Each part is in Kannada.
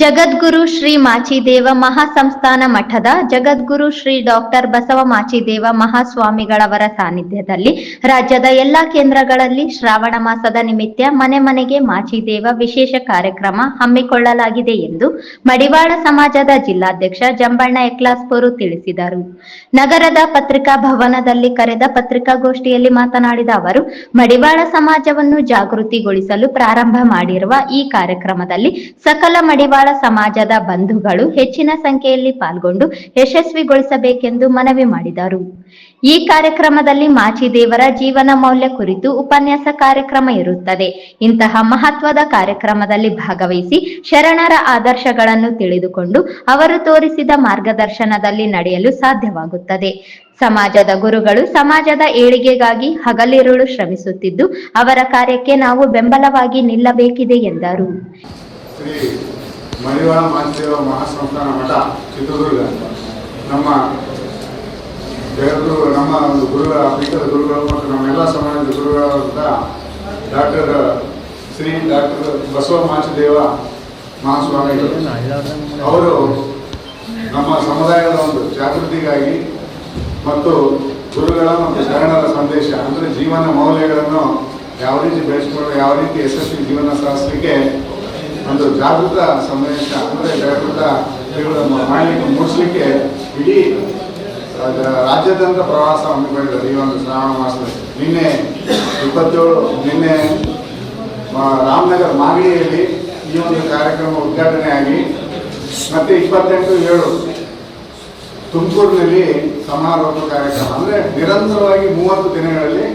Jagadguru Shri Machideva ಮಹಾಸಂಸ್ಥಾನ ಮಠದ ಜಗದ್ಗುರು ಶ್ರೀ ಡಾಕ್ಟರ್ ಬಸವ ಮಾಚಿದೇವ ಮಹಾಸ್ವಾಮಿಗಳವರ ಸಾನ್ನಿಧ್ಯದಲ್ಲಿ ರಾಜ್ಯದ ಎಲ್ಲಾ ಕೇಂದ್ರಗಳಲ್ಲಿ ಶ್ರಾವಣ ಮಾಸದ ನಿಮಿತ್ತ ಮನೆ ಮನೆಗೆ ಮಾಚಿದೇವ ವಿಶೇಷ ಕಾರ್ಯಕ್ರಮ ಹಮ್ಮಿಕೊಳ್ಳಲಾಗಿದೆ ಎಂದು ಮಡಿವಾಳ ಸಮಾಜದ ಜಿಲ್ಲಾಧ್ಯಕ್ಷ ಜಂಬಣ್ಣ ಎಕ್ಲಾಸ್ಪುರು ತಿಳಿಸಿದರು. ನಗರದ ಪತ್ರಿಕಾ ಭವನದಲ್ಲಿ ಕರೆದ ಪತ್ರಿಕಾಗೋಷ್ಠಿಯಲ್ಲಿ ಮಾತನಾಡಿದ ಅವರು, ಮಡಿವಾಳ ಸಮಾಜವನ್ನು ಜಾಗೃತಿಗೊಳಿಸಲು ಪ್ರಾರಂಭ ಮಾಡಿರುವ ಈ ಕಾರ್ಯಕ್ರಮದಲ್ಲಿ ಸಕಲ ಮಡಿವಾಳ ಸಮಾಜದ ಬಂಧುಗಳು ಹೆಚ್ಚಿನ ಸಂಖ್ಯೆಯಲ್ಲಿ ಪಾಲ್ಗೊಂಡು ಯಶಸ್ವಿಗೊಳಿಸಬೇಕೆಂದು ಮನವಿ ಮಾಡಿದರು. ಈ ಕಾರ್ಯಕ್ರಮದಲ್ಲಿ ಮಾಚಿದೇವರ ಜೀವನ ಮೌಲ್ಯ ಕುರಿತು ಉಪನ್ಯಾಸ ಕಾರ್ಯಕ್ರಮ ಇರುತ್ತದೆ. ಇಂತಹ ಮಹತ್ವದ ಕಾರ್ಯಕ್ರಮದಲ್ಲಿ ಭಾಗವಹಿಸಿ ಶರಣರ ಆದರ್ಶಗಳನ್ನು ತಿಳಿದುಕೊಂಡು ಅವರು ತೋರಿಸಿದ ಮಾರ್ಗದರ್ಶನದಲ್ಲಿ ನಡೆಯಲು ಸಾಧ್ಯವಾಗುತ್ತದೆ. ಸಮಾಜದ ಗುರುಗಳು ಸಮಾಜದ ಏಳಿಗೆಗಾಗಿ ಹಗಲಿರುಳು ಶ್ರಮಿಸುತ್ತಿದ್ದು ಅವರ ಕಾರ್ಯಕ್ಕೆ ನಾವು ಬೆಂಬಲವಾಗಿ ನಿಲ್ಲಬೇಕಿದೆ ಎಂದರು. ಮಡಿವಾಳ ಮಾಚಿದೇವ ಮಹಾಸಂಸ್ಥಾನ ಮಠ ಚಿತ್ರದುರ್ಗ. ನಮ್ಮ ಜಗದ್ಗುರು ನಮ್ಮ ಒಂದು ಗುರುಗಳ, ಪೀಠದ ಗುರುಗಳು ಮತ್ತು ನಮ್ಮೆಲ್ಲ ಸಮಾಜದ ಗುರುಗಳಾದಂಥ ಡಾಕ್ಟರ್, ಶ್ರೀ ಡಾಕ್ಟರ್ ಬಸವ ಮಾಚಿದೇವ ಮಹಾಸ್ವಾಮಿಗಳು ಅವರು ನಮ್ಮ ಸಮುದಾಯದ ಒಂದು ಜಾಗೃತಿಗಾಗಿ ಮತ್ತು ಗುರುಗಳ ಮತ್ತು ಶರಣರ ಸಂದೇಶ, ಅಂದರೆ ಜೀವನ ಮೌಲ್ಯಗಳನ್ನು ಯಾವ ರೀತಿ ಬೆಳೆಸ್ಕೊಂಡು ಯಾವ ರೀತಿ ಯಶಸ್ವಿ ಜೀವನ ಸಾಗಿಸಲಿಕ್ಕೆ ಒಂದು ಜಾಗೃತ ಸಮಾವೇಶ ಅಂದರೆ ಜಾಗೃತ ಮಾಡಲಿಕ್ಕೆ ಮೂಡಿಸಲಿಕ್ಕೆ ಇಡೀ ರಾಜ್ಯಾದ್ಯಂತ ಪ್ರವಾಸ ಹಮ್ಮಿಕೊಂಡಿದ್ದಾರೆ. ಈ ಒಂದು ಶ್ರಾವಣ ಮಾಸದಲ್ಲಿ. ನಿನ್ನೆ ಇಪ್ಪತ್ತೇಳು, ನಿನ್ನೆ ರಾಮನಗರ ಮಾಗಡಿಯಲ್ಲಿ ಈ ಒಂದು ಕಾರ್ಯಕ್ರಮ ಉದ್ಘಾಟನೆ ಆಗಿ, ಮತ್ತೆ ಇಪ್ಪತ್ತೆಂಟು, ಏಳು ತುಮಕೂರಿನಲ್ಲಿ ಸಮಾರೋಪ ಕಾರ್ಯಕ್ರಮ. ಅಂದರೆ ನಿರಂತರವಾಗಿ ಮೂವತ್ತು ದಿನಗಳಲ್ಲಿ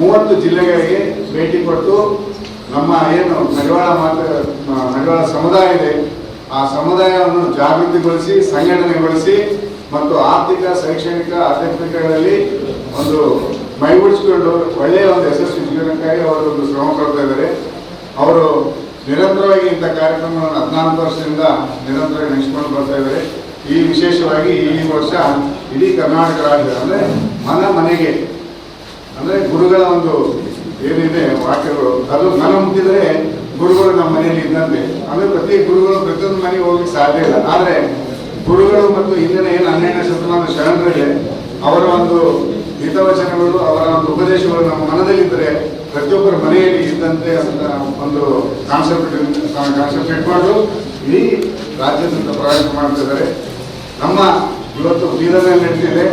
ಮೂವತ್ತು ಜಿಲ್ಲೆಗಳಿಗೆ ಭೇಟಿ ಕೊಟ್ಟು ನಮ್ಮ ಏನು ಮಡಿವಾಳ ಮಾತ ಮಡಿವಾಳ ಸಮುದಾಯ ಇದೆ. ಆ ಸಮುದಾಯವನ್ನು ಜಾಗೃತಿಗೊಳಿಸಿ, ಸಂಘಟನೆಗೊಳಿಸಿ ಮತ್ತು ಆರ್ಥಿಕ, ಶೈಕ್ಷಣಿಕ, ಆಧ್ಯಾತ್ಮಿಕಗಳಲ್ಲಿ ಒಂದು ಮೈಗೂಡಿಸಿಕೊಂಡು ಒಳ್ಳೆಯ ಒಂದು ಯಶಸ್ವಿ ಜೀವನಕ್ಕಾಗಿ ಅವರು ಒಂದು ಶ್ರಮ ಪಡ್ತಾ ಇದ್ದಾರೆ. ಅವರು ನಿರಂತರವಾಗಿ ಇಂಥ ಕಾರ್ಯಕ್ರಮವನ್ನು ಹದಿನಾಲ್ಕು ವರ್ಷದಿಂದ ನಿರಂತರವಾಗಿ ನಡೆಸಿಕೊಂಡು ಬರ್ತಾ ಇದ್ದಾರೆ. ಈ ವಿಶೇಷವಾಗಿ ಈ ವರ್ಷ ಇಡೀ ಕರ್ನಾಟಕ ರಾಜ್ಯ, ಅಂದರೆ ಮನ ಮನೆಗೆ, ಅಂದರೆ ಗುರುಗಳ ಒಂದು ಏನಿದೆ, ವಾಕ್ಯಗಳು, ಅದು ಮನ ಮುಟ್ಟಿದ್ರೆ ಗುರುಗಳು ನಮ್ಮ ಮನೆಯಲ್ಲಿ ಇದ್ದಂತೆ. ಅಂದ್ರೆ ಪ್ರತಿ ಗುರುಗಳು ಪ್ರತಿಯೊಂದು ಮನೆಗೆ ಹೋಗ್ಲಿಕ್ಕೆ ಸಾಧ್ಯ ಇಲ್ಲ. ಆದರೆ ಗುರುಗಳು ಮತ್ತು ಹಿಂದಿನ ಏನು ಹನ್ನೆರಡನೇ ಶತಮಾನ ಶರಣರಿದೆ ಅವರ ಒಂದು ಹಿತವಚನಗಳು, ಅವರ ಒಂದು ಉಪದೇಶಗಳು ನಮ್ಮ ಮನದಲ್ಲಿದ್ದರೆ ಪ್ರತಿಯೊಬ್ಬರ ಮನೆಯಲ್ಲಿ ಇದ್ದಂತೆ ಅಂತ ಒಂದು ಕಾನ್ಸೆಪ್ಟ್ ಕಾನ್ಸೆಪ್ಟ್ ಇಟ್ಕೊಂಡು ಇಡೀ ರಾಜ್ಯದಿಂದ ಪ್ರಯಾಣ ಮಾಡ್ತಿದ್ದಾರೆ ನಮ್ಮ ಇವತ್ತು ಬೀದರ್ನಲ್ಲಿ ನಡೀತಿದೆ.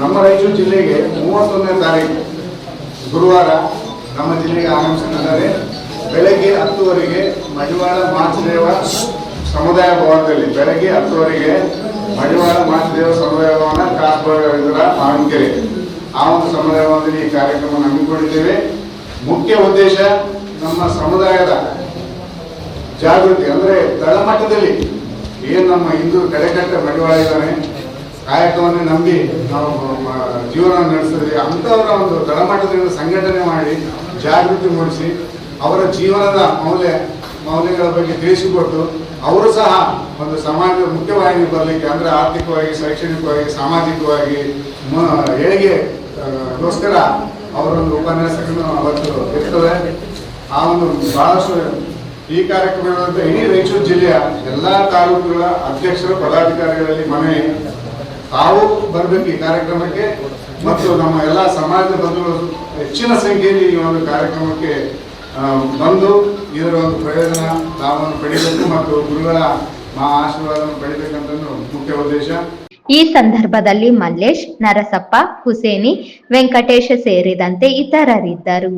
ನಮ್ಮ ರಾಯಚೂರು ಜಿಲ್ಲೆಗೆ ಮೂವತ್ತೊಂದನೇ ತಾರೀಕು, ಗುರುವಾರ ನಮ್ಮ ಜಿಲ್ಲೆಗೆ ಆಗಮಿಸುತ್ತಿದ್ದಾರೆ ಬೆಳಗ್ಗೆ ಹತ್ತುವರೆಗೆ ಮಡಿವಾಳ ಮಾಚದೇವ ಸಮುದಾಯ ಭವನದಲ್ಲಿ. ಬೆಳಗ್ಗೆ ಹತ್ತುವರೆಗೆ ಮಡಿವಾಳ ಮಾಚದೇವ ಸಮುದಾಯ ಭವನ ಕಾಸ್ಬರ ಮಾವಿನಕೆರೆ ಆ ಒಂದು ಸಮುದಾಯ ಭವನದಲ್ಲಿ ಈ ಕಾರ್ಯಕ್ರಮವನ್ನು ಹಮ್ಮಿಕೊಂಡಿದ್ದೇವೆ. ಮುಖ್ಯ ಉದ್ದೇಶ ನಮ್ಮ ಸಮುದಾಯದ ಜಾಗೃತಿ, ಅಂದರೆ ತಳಮಟ್ಟದಲ್ಲಿ ಏನು ನಮ್ಮ ಹಿಂದೂ ಕಡೆಕಟ್ಟ ಮಡಿವಾಳ ಇದ್ದಾನೆ, ಕಾಯಕವನ್ನು ನಂಬಿ ನಾವು ಜೀವನ ನಡೆಸಿದ್ವಿ ಅಂಥವರ ಒಂದು ತಳಮಟ್ಟದಿಂದ ಸಂಘಟನೆ ಮಾಡಿ ಜಾಗೃತಿ ಮೂಡಿಸಿ ಅವರ ಜೀವನದ ಮೌಲ್ಯ, ಮೌಲ್ಯಗಳ ಬಗ್ಗೆ ತಿಳಿಸಿಕೊಟ್ಟು ಅವರು ಸಹ ಒಂದು ಸಮಾಜದ ಮುಖ್ಯವಾಹಿನಿ ಬರಲಿಕ್ಕೆ ಅಂದರೆ ಆರ್ಥಿಕವಾಗಿ, ಶೈಕ್ಷಣಿಕವಾಗಿ, ಸಾಮಾಜಿಕವಾಗಿ ಹೇಗೆ ಗೋಸ್ಕರ ಅವರೊಂದು ಉಪನ್ಯಾಸಗಳನ್ನು ಅವತ್ತು ಇರ್ತದೆ. ಆ ಒಂದು ಬಹಳಷ್ಟು ಈ ಕಾರ್ಯಕ್ರಮದಂತೆ ಇಡೀ ರಾಯಚೂರು ಜಿಲ್ಲೆಯ ಎಲ್ಲ ತಾಲೂಕುಗಳ ಅಧ್ಯಕ್ಷರು, ಪದಾಧಿಕಾರಿಗಳಲ್ಲಿ ಮನವಿ ತಾವು ಬರಬೇಕು ಈ ಕಾರ್ಯಕ್ರಮಕ್ಕೆ. ಮತ್ತು ನಮ್ಮ ಎಲ್ಲ ಸಮಾಜ ಬಂಧುಗಳು ಹೆಚ್ಚಿನ ಸಂಖ್ಯೆಯಲ್ಲಿ ಈ ಒಂದು ಕಾರ್ಯಕ್ರಮಕ್ಕೆ ಬಂದು ಇದರ ಒಂದು ಪ್ರಯೋಜನ ಲಾಭವನ್ನು ಪಡೆಯಬೇಕು ಮತ್ತು ಗುರುಗಳ ಮಹಾ ಆಶೀರ್ವಾದವನ್ನು ಪಡೆಯಬೇಕಂತ ಮುಖ್ಯ ಉದ್ದೇಶ. ಈ ಸಂದರ್ಭದಲ್ಲಿ ಮಲ್ಲೇಶ್, ನರಸಪ್ಪ, ಹುಸೇನಿ, ವೆಂಕಟೇಶ ಸೇರಿದಂತೆ ಇತರರಿದ್ದರು.